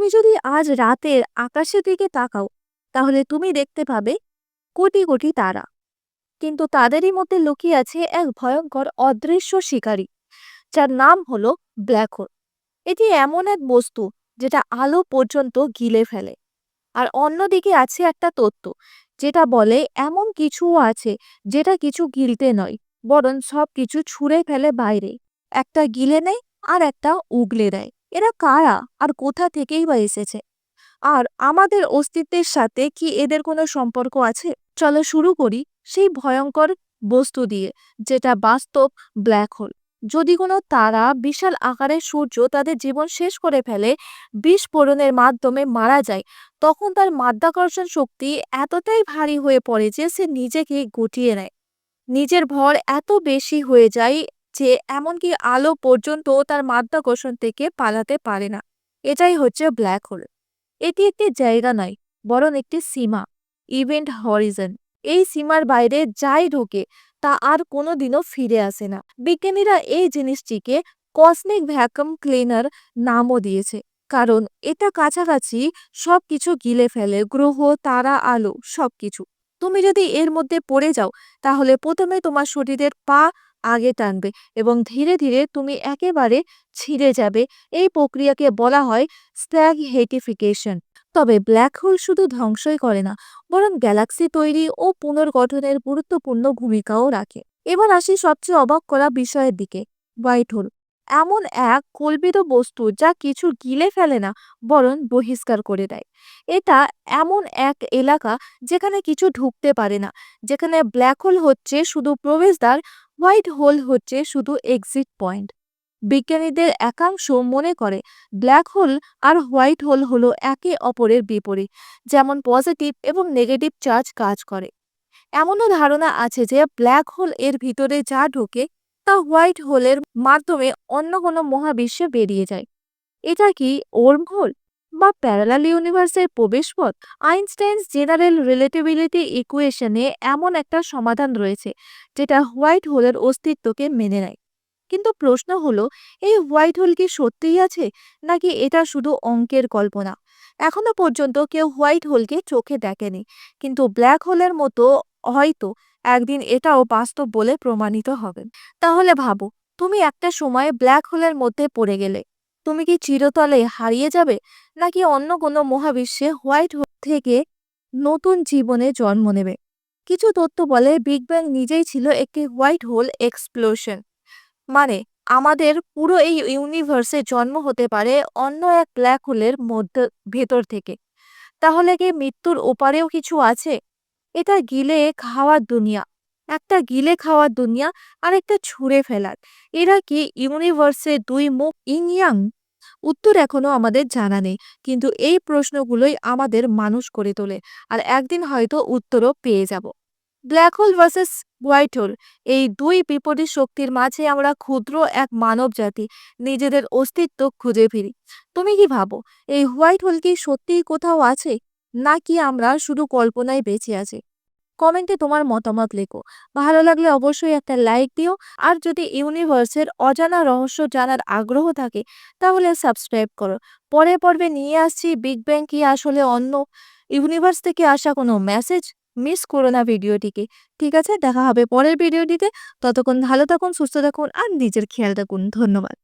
তুমি যদি আজ রাতের আকাশের দিকে তাকাও, তাহলে তুমি দেখতে পাবে কোটি কোটি তারা। কিন্তু তাদেরই মধ্যে লুকিয়ে আছে এক ভয়ঙ্কর অদৃশ্য শিকারী, যার নাম হলো ব্ল্যাক হোল এটি এমন এক বস্তু যেটা আলো পর্যন্ত গিলে ফেলে। আর অন্যদিকে আছে একটা তত্ত্ব, যেটা বলে এমন কিছুও আছে যেটা কিছু গিলতে নয়, বরং সব কিছু ছুঁড়ে ফেলে বাইরে। একটা গিলে নেয় আর একটা উগলে দেয়। এরা কারা? আর কোথা থেকেই বা এসেছে? আর আমাদের অস্তিত্বের সাথে কি এদের কোনো সম্পর্ক আছে? চলো শুরু করি সেই ভয়ঙ্কর বস্তু দিয়ে, যেটা বাস্তব ব্ল্যাক হোল। যদি কোনো তারা বিশাল আকারের সূর্য তাদের জীবন শেষ করে ফেলে বিস্ফোরণের মাধ্যমে মারা যায়, তখন তার মাধ্যাকর্ষণ শক্তি এতটাই ভারী হয়ে পড়ে যে সে নিজেকে গুটিয়ে নেয়। নিজের ভর এত বেশি হয়ে যায় যে এমনকি আলো পর্যন্ত তার মাধ্যাকর্ষণ থেকে পালাতে পারে না। এটাই হচ্ছে ব্ল্যাক হোল। এটি একটি জায়গা নয়, বরং একটি সীমা, ইভেন্ট হরিজন। এই সীমার বাইরে যাই ঢোকে, তা আর কোনোদিনও ফিরে আসে না। বিজ্ঞানীরা এই জিনিসটিকে কসমিক ভ্যাকুম ক্লিনার নামও দিয়েছে, কারণ এটা কাছাকাছি সবকিছু গিলে ফেলে, গ্রহ, তারা, আলো, সবকিছু। তুমি যদি এর মধ্যে পড়ে যাও, তাহলে প্রথমে তোমার শরীরের পা আগে টানবে এবং ধীরে ধীরে তুমি একেবারে ছিঁড়ে যাবে। এই প্রক্রিয়াকে বলা হয় স্ট্যাগ হেটিফিকেশন তবে ব্ল্যাক হোল শুধু ধ্বংসই করে না, বরং গ্যালাক্সি তৈরি ও পুনর্গঠনের গুরুত্বপূর্ণ ভূমিকাও রাখে। এবার আসি সবচেয়ে অবাক করা বিষয়ের দিকে হোয়াইট হোল এমন এক কল্পিত বস্তু যা কিছু গিলে ফেলে না, বরং বহিষ্কার করে দেয়। এটা এমন এক এলাকা যেখানে কিছু ঢুকতে পারে না, যেখানে ব্ল্যাক হোল হচ্ছে শুধু প্রবেশদ্বার হোয়াইট হোল হচ্ছে শুধু এক্সিট পয়েন্ট বিজ্ঞানীদের একাংশ মনে করে ব্ল্যাক হোল আর হোয়াইট হোল হলো একে অপরের বিপরীত, যেমন পজিটিভ এবং নেগেটিভ চার্জ কাজ করে। এমনও ধারণা আছে যে ব্ল্যাক হোল এর ভিতরে যা ঢোকে তা হোয়াইট হোলের মাধ্যমে অন্য কোনো মহাবিশ্বে বেরিয়ে যায়। এটা কি ওর্ম হোল? বা প্যারালাল ইউনিভার্সের প্রবেশপথ আইনস্টাইনস জেনারেল রিলেটিভিলিটি ইকুয়েশনে এমন একটা সমাধান রয়েছে, যেটা হোয়াইট হোলের অস্তিত্বকে মেনে নেয়। কিন্তু প্রশ্ন হলো, এই হোয়াইট হোল কি সত্যিই আছে, নাকি এটা শুধু অঙ্কের কল্পনা? এখনও পর্যন্ত কেউ হোয়াইট হোলকে চোখে দেখেনি, কিন্তু ব্ল্যাক হোলের মতো হয়তো একদিন এটাও বাস্তব বলে প্রমাণিত হবে। তাহলে ভাবো, তুমি একটা সময় ব্ল্যাক হোলের মধ্যে পড়ে গেলে তুমি কি চিরতলে হারিয়ে যাবে? নাকি অন্য কোনো মহাবিশ্বে হোয়াইট হোল থেকে নতুন জীবনে জন্ম নেবে? কিছু তথ্য বলে বিগ ব্যাং নিজেই ছিল একটি হোয়াইট হোল এক্সপ্লোশন। মানে আমাদের পুরো এই ইউনিভার্সে জন্ম হতে পারে অন্য এক ব্ল্যাক হোলের মধ্যে, ভেতর থেকে। তাহলে কি মৃত্যুর ওপারেও কিছু আছে? এটা গিলে খাওয়ার দুনিয়া। একটা গিলে খাওয়ার দুনিয়া আর একটা ছুঁড়ে ফেলার। এরা কি ইউনিভার্সে দুই মুখ ইয়াং উত্তর এখনও আমাদের জানা নেই, কিন্তু এই প্রশ্নগুলোই আমাদের মানুষ করে তোলে, আর একদিন হয়তো উত্তরও পেয়ে যাব। Black hole versus white hole, এই দুই বিপরীত শক্তির মাঝে আমরা ক্ষুদ্র এক মানব জাতি নিজেদের অস্তিত্ব খুঁজে ফিরি। তুমি কি ভাবো, এই হোয়াইট হোল কি সত্যিই কোথাও আছে, নাকি আমরা শুধু কল্পনায় বেঁচে আছি? কমেন্টে তোমার মতামত লেখো। ভালো লাগলে অবশ্যই একটা লাইক দিও। আর যদি ইউনিভার্সের অজানা রহস্য জানার আগ্রহ থাকে, তাহলে সাবস্ক্রাইব করো। পরে পর্বে নিয়ে আসছি বিগ ব্যাং কি আসলে অন্য ইউনিভার্স থেকে আসা কোনো মেসেজ মিস করো না ভিডিওটিকে ঠিক আছে, দেখা হবে পরের ভিডিওটিতে ততক্ষণ ভালো থাকুন, সুস্থ থাকুন, আর নিজের খেয়াল রাখুন। ধন্যবাদ।